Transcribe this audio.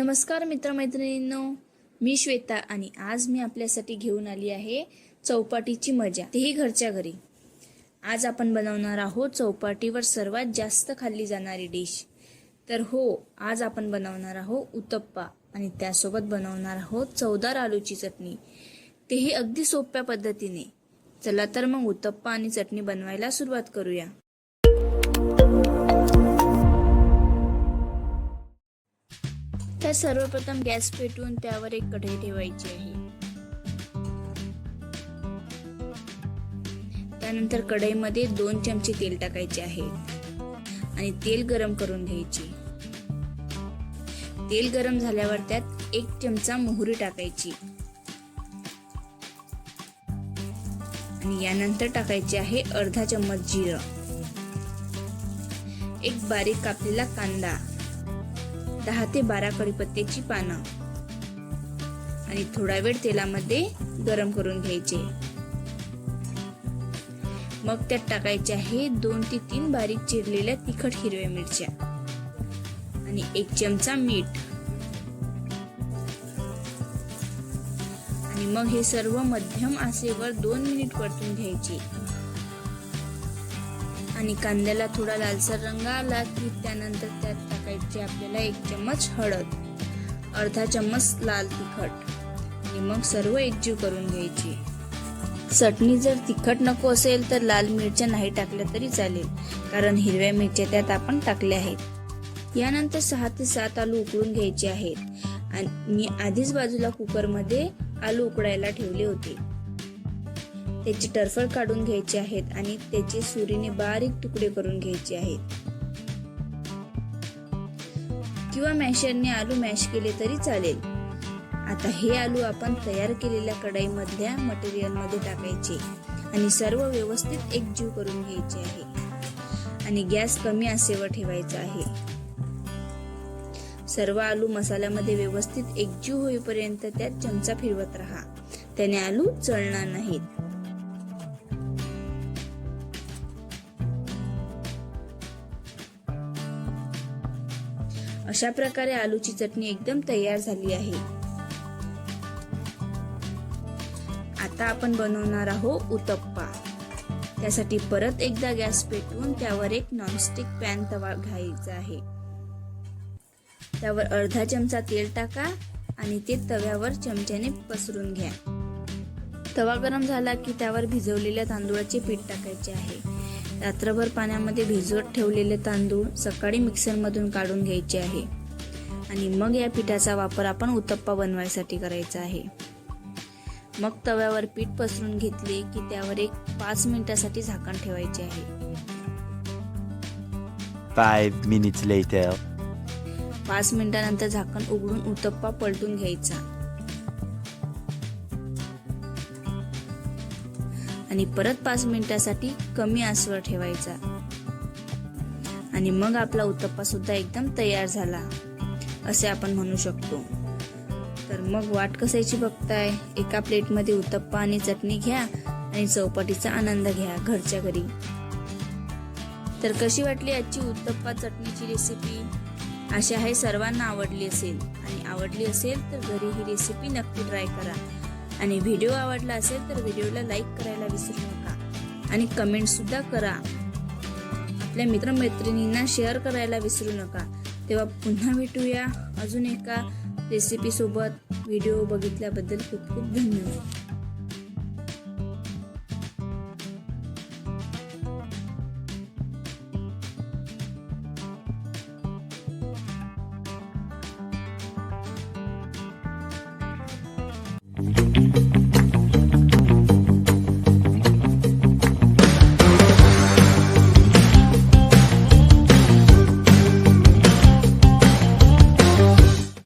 नमस्कार मित्रमैत्रिणींनो मी श्वेता आणि आज मी आपल्यासाठी घेऊन आली आहे चौपाटीची मजा. तेही घरच्या घरी. आज आपण बनवणार आहोत चौपाटीवर सर्वात जास्त खाल्ली जाणारी डिश. तर हो आज आपण बनवणार आहोत उत्तप्पा आणि त्यासोबत बनवणार आहोत चवदार आलूची चटणी. तेही अगदी सोप्या पद्धतीने. चला तर मग उत्तप्पा आणि चटणी बनवायला सुरुवात करूया. तर सर्वप्रथम गॅस पेटवून त्यावर एक कढई ठेवायची आहे. त्यानंतर कढईमध्ये दोन चमचे तेल टाकायचे आहे आणि तेल गरम करून घ्यायचे. तेल गरम झाल्यावर त्यात एक चमचा मोहरी टाकायची. आणि यानंतर टाकायचे आहे अर्धा चम्मच जिरं. एक बारीक कापलेला कांदा. दहा ते बारा कढीपत्त्याची पानं. आणि थोडा वेळ तेलामध्ये गरम करून घ्यायचे. मग त्यात टाकायचे आहे दोन ते तीन बारीक चिरलेल्या तिखट हिरव्या मिरच्या आणि एक चमचा मीठ. आणि मग हे सर्व मध्यम आसेवर दोन मिनिट परतून घ्यायचे. आणि कांद्याला थोडा लालसर रंग आला की त्यानंतर त्यात टाकायची आपल्याला एक चम्मच हळद अर्धा चम्मच लाल तिखट आणि मग सर्व एकजीव करून घ्यायची. चटणी जर तिखट नको असेल तर लाल मिरच्या नाही टाकल्या तरी चालेल कारण हिरव्या मिरच्या त्यात आपण टाकल्या आहेत. यानंतर सहा ते सात आलू उकळून घ्यायचे आहेत. आणि मी आधीच बाजूला कुकरमध्ये आलू उकडायला ठेवले होते. त्याची टरफळ काढून घ्यायची आहेत आणि त्याचे सुरीने बारीक तुकडे करून घ्यायचे आहेत. किंवा मॅशरने आलू मॅश केले तरी चालेल. आता हे आलू आपण तयार केलेल्या कढाईमधल्या मटेरियलमध्ये टाकायचे आणि सर्व व्यवस्थित एकजीव करून घ्यायचे आहे. आणि गॅस कमी असेवर ठेवायचा आहे. सर्व आलू मसाल्यामध्ये व्यवस्थित एकजीव होईपर्यंत त्यात चमचा फिरवत राहा. त्याने आलू चळणार नाहीत. अशा प्रकारे आलूची चटणी एकदम तयार झाली आहे. आता आपण बनवणार आहोत उत्तप्पा. त्यासाठी परत एकदा गॅस पेटवून त्यावर एक नॉनस्टिक पॅन तवा घ्यायचा आहे. त्यावर अर्धा चमचा तेल टाका आणि ते तव्यावर चमच्याने पसरून घ्या. तवा गरम झाला की त्यावर भिजवलेल्या तांदूळाचे पीठ टाकायचे आहे. रात्रभर पाण्यामध्ये भिजवत ठेवलेले तांदूळ सकाळी मिक्सरमधून काढून घ्यायचे आहे. आणि मग या पिठाचा वापर आपण उत्तप्पा बनवायसाठी करायचा आहे. मग तव्यावर पीठ पसरून घेतले की त्यावर एक पाच मिनिटासाठी झाकण ठेवायचे आहे. पाच मिनिटानंतर झाकण उघडून उत्तप्पा पलटून घ्यायचा. आणि परत पाच मिनिटासाठी कमी आसवर ठेवायचा. आणि मग आपला उत्तप्पा सुद्धा एकदम तयार झाला असे आपण म्हणू शकतो. तर मग वाट कसायची बघताय? एका प्लेटमध्ये उत्तप्पा आणि चटणी घ्या आणि चौपाटीचा आनंद घ्या घरच्या घरी. तर कशी वाटली आजची उत्तप्पा चटणीची रेसिपी अशी आहे सर्वांना आवडली असेल. आणि आवडली असेल तर घरी ही रेसिपी नक्की ट्राय करा. आणि व्हिडिओ आवडला असेल तर व्हिडिओला लाईक करायला विसरू नका. आणि कमेंट सुद्धा करा. आपल्या मित्रमैत्रिणींना शेअर करायला विसरू नका. तेव्हा पुन्हा भेटूया अजून एका रेसिपी सोबत. व्हिडिओ बघितल्याबद्दल खूप खूप धन्यवाद.